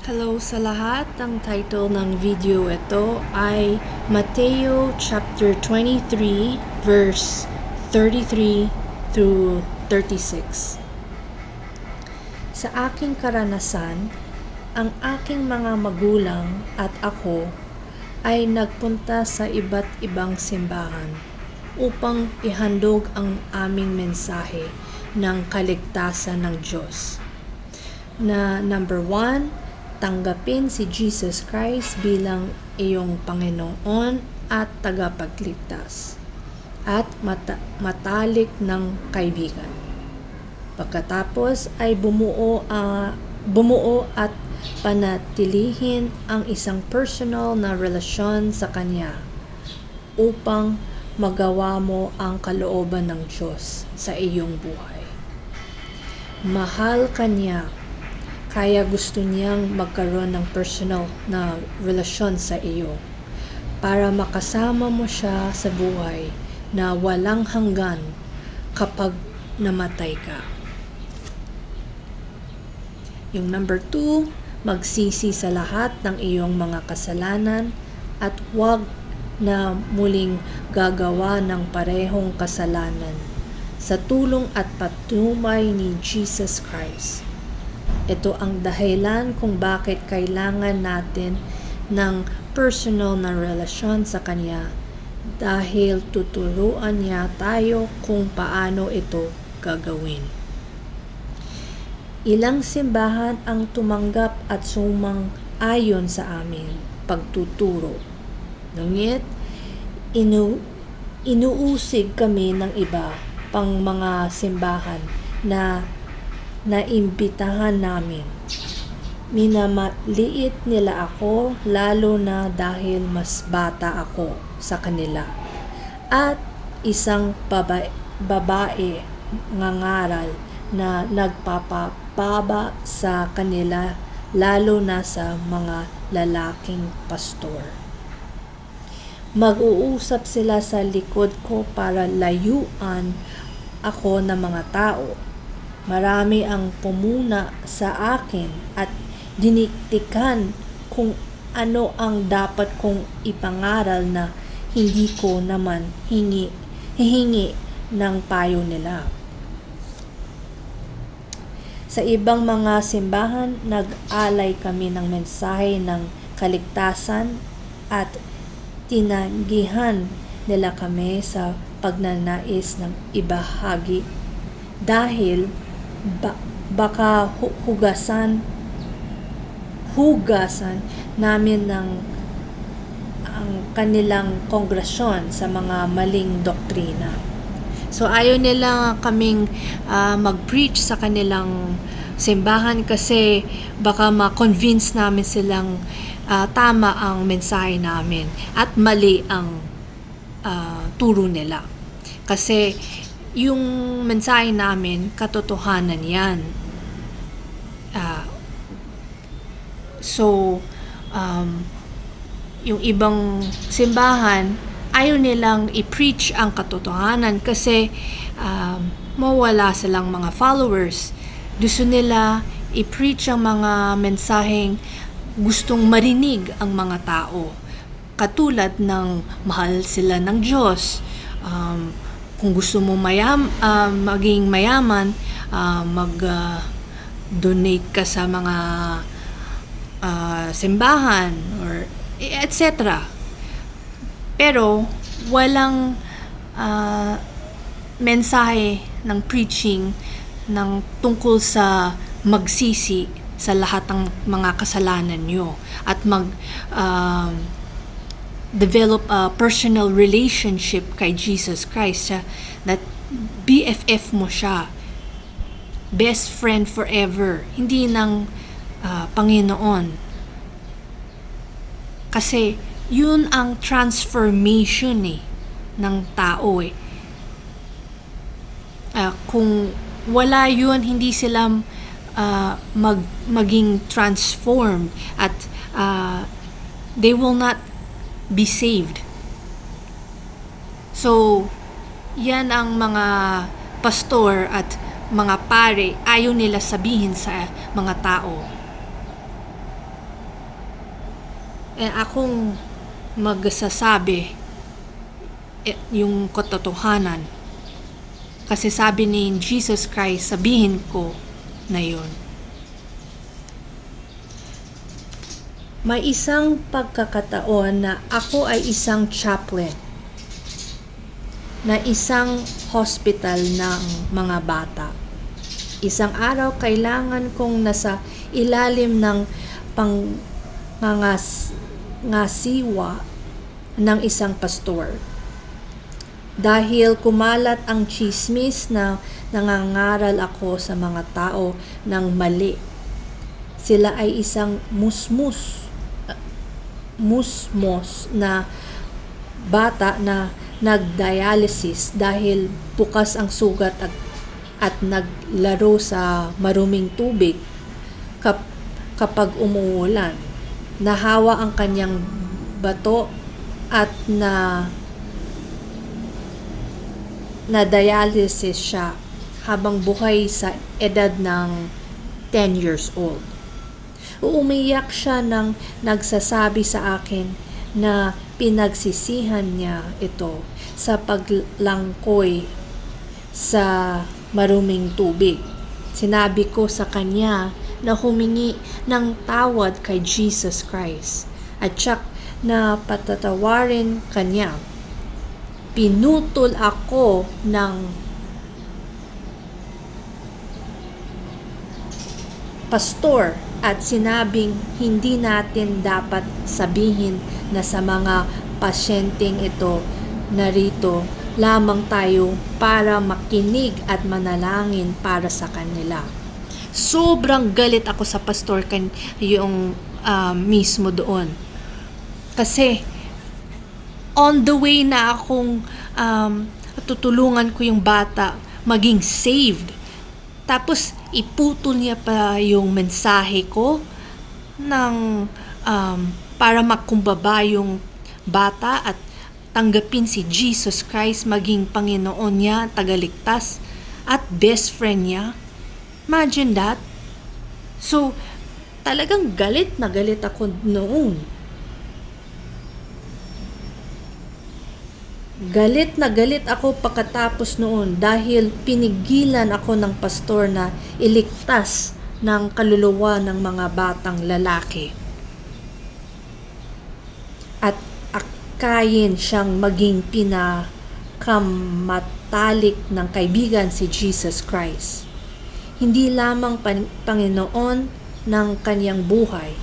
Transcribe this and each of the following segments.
Hello sa lahat. Ang title ng video ito ay Mateo chapter 23 verse 33 through 36. Sa aking karanasan, ang aking mga magulang at ako ay nagpunta sa iba't ibang simbahan upang ihandog ang aming mensahe ng kaligtasan ng Diyos. Na number one, tanggapin si Jesus Christ bilang iyong Panginoon at tagapagligtas at mata- matalik ng kaibigan. Pagkatapos ay bumuo, ah, bumuo at panatilihin ang isang personal na relasyon sa Kanya upang magawa mo ang kalooban ng Diyos sa iyong buhay. Mahal Kanya kaya gusto niyang magkaroon ng personal na relasyon sa iyo para makasama mo siya sa buhay na walang hanggan kapag namatay ka. Yung number two, magsisi sa lahat ng iyong mga kasalanan at huwag na muling gagawa ng parehong kasalanan sa tulong at patumay ni Jesus Christ. Ito ang dahilan kung bakit kailangan natin ng personal na relasyon sa Kanya dahil tuturuan niya tayo kung paano ito gagawin. Ilang simbahan ang tumanggap at sumang ayon sa amin pagtuturo. Ngunit inu inuusig kami ng iba pang mga simbahan na naimbitahan namin. Minamaliit nila ako lalo na dahil mas bata ako sa kanila. At isang baba- babae ngangaral na nagpapababa sa kanila lalo na sa mga lalaking pastor. Mag-uusap sila sa likod ko para layuan ako ng mga tao Marami ang pumuna sa akin at diniktikan kung ano ang dapat kong ipangaral na hindi ko naman hingi, hihingi ng payo nila. Sa ibang mga simbahan, nag-alay kami ng mensahe ng kaligtasan at tinanggihan nila kami sa pagnanais ng ibahagi dahil ba, baka hugasan hugasan namin ng ang kanilang kongresyon sa mga maling doktrina. So ayaw nila kaming uh, mag-preach sa kanilang simbahan kasi baka ma-convince namin silang uh, tama ang mensahe namin at mali ang uh, turo nila. Kasi yung mensahe namin, katotohanan yan. Uh, so, um, yung ibang simbahan, ayaw nilang i-preach ang katotohanan kasi um, mawala silang mga followers. Gusto nila i-preach ang mga mensaheng gustong marinig ang mga tao. Katulad ng mahal sila ng Diyos. Um, kung gusto mo mayam, uh, maging mayaman, uh, mag-donate uh, ka sa mga uh, simbahan or etc. Pero walang uh, mensahe ng preaching ng tungkol sa magsisi sa lahat ng mga kasalanan nyo at mag uh, develop a personal relationship kay Jesus Christ siya that BFF mo siya. Best friend forever. Hindi ng uh, Panginoon. Kasi yun ang transformation eh ng tao eh. Uh, kung wala yun hindi sila uh, mag maging transformed at uh, they will not be saved. So, yan ang mga pastor at mga pare ayaw nila sabihin sa mga tao. eh, akong magsasabi eh, yung katotohanan. Kasi sabi ni Jesus Christ, sabihin ko na yun. May isang pagkakataon na ako ay isang chaplain na isang hospital ng mga bata. Isang araw kailangan kong nasa ilalim ng pang ngangas, ngasiwa ng isang pastor. Dahil kumalat ang chismis na nangangaral ako sa mga tao ng mali. Sila ay isang musmus, musmos na bata na nagdialysis dahil bukas ang sugat at, at naglaro sa maruming tubig kap, kapag umuulan. Nahawa ang kanyang bato at na na dialysis siya habang buhay sa edad ng 10 years old. Umiyak siya nang nagsasabi sa akin na pinagsisihan niya ito sa paglangkoy sa maruming tubig. Sinabi ko sa kanya na humingi ng tawad kay Jesus Christ at siyak na patatawarin kanya. Pinutol ako ng pastor at sinabing hindi natin dapat sabihin na sa mga pasyenteng ito narito lamang tayo para makinig at manalangin para sa kanila. Sobrang galit ako sa pastor kan yung uh, mismo doon. Kasi on the way na akong um, tutulungan ko yung bata maging saved. Tapos iputol niya pa yung mensahe ko ng um, para makumbaba yung bata at tanggapin si Jesus Christ maging Panginoon niya, tagaligtas at best friend niya. Imagine that. So, talagang galit na galit ako noon. Galit na galit ako pagkatapos noon dahil pinigilan ako ng pastor na iligtas ng kaluluwa ng mga batang lalaki. At akayin siyang maging pinakamatalik ng kaibigan si Jesus Christ. Hindi lamang pan- Panginoon ng kanyang buhay.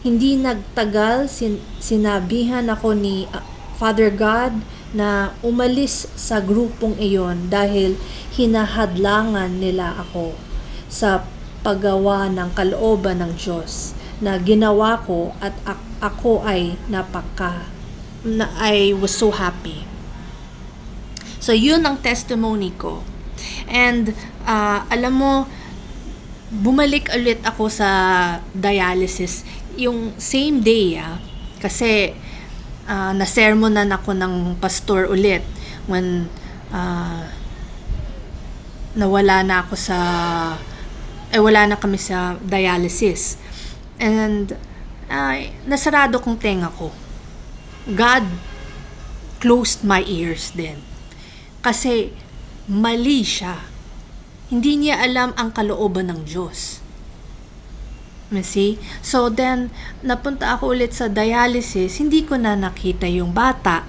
Hindi nagtagal sin- sinabihan ako ni uh, Father God na umalis sa grupong iyon dahil hinahadlangan nila ako sa paggawa ng kalooban ng Diyos na ginawa ko at ako ay napaka na I was so happy. So yun ang testimony ko. And uh, alam mo bumalik ulit ako sa dialysis yung same day ah, kasi uh, na-sermonan ako ng pastor ulit when uh, nawala na ako sa eh wala na kami sa dialysis. And uh, nasarado kong tenga ko. God closed my ears din. Kasi mali siya. Hindi niya alam ang kalooban ng Diyos See? So then, napunta ako ulit sa dialysis, hindi ko na nakita yung bata.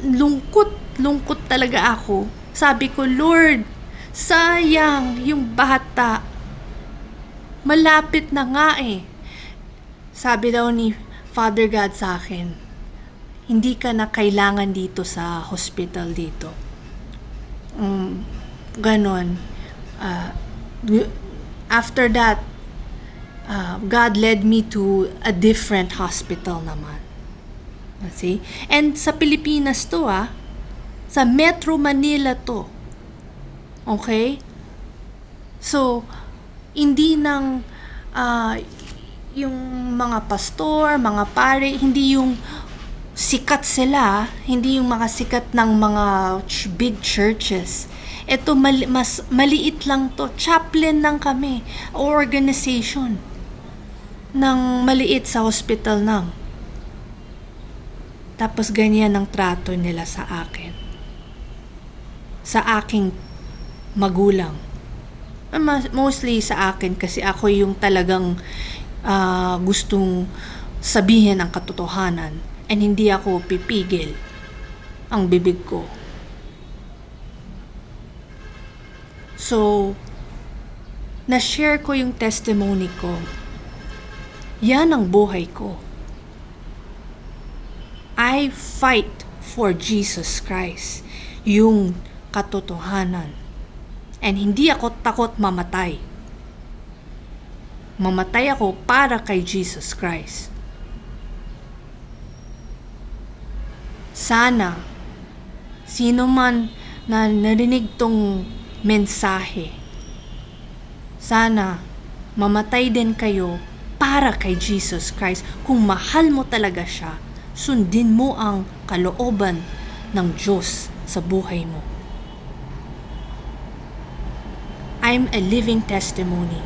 Lungkot, lungkot talaga ako. Sabi ko, Lord, sayang yung bata. Malapit na nga eh. Sabi daw ni Father God sa akin, hindi ka na kailangan dito sa hospital dito. Um, ganon. Uh, after that, uh, God led me to a different hospital naman. See? And sa Pilipinas to ah, sa Metro Manila to. Okay? So, hindi nang uh, yung mga pastor, mga pare, hindi yung sikat sila, hindi yung mga sikat ng mga ch- big churches. Ito mali- mas maliit lang to, chaplain lang kami, organization. Ng maliit sa hospital nang. Tapos ganyan ang trato nila sa akin. Sa aking magulang. Ah, Mostly sa akin kasi ako yung talagang ah, gustong sabihin ang katotohanan and hindi ako pipigil ang bibig ko. So, na-share ko yung testimony ko. Yan ang buhay ko. I fight for Jesus Christ. Yung katotohanan. And hindi ako takot mamatay. Mamatay ako para kay Jesus Christ. Sana, sino man na narinig tong mensahe, sana mamatay din kayo para kay Jesus Christ. Kung mahal mo talaga siya, sundin mo ang kalooban ng Diyos sa buhay mo. I'm a living testimony.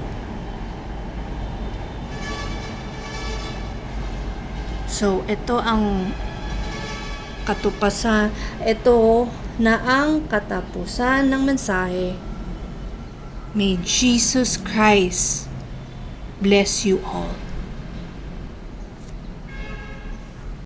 So, ito ang katupasan, ito na ang katapusan ng mensahe. May Jesus Christ bless you all.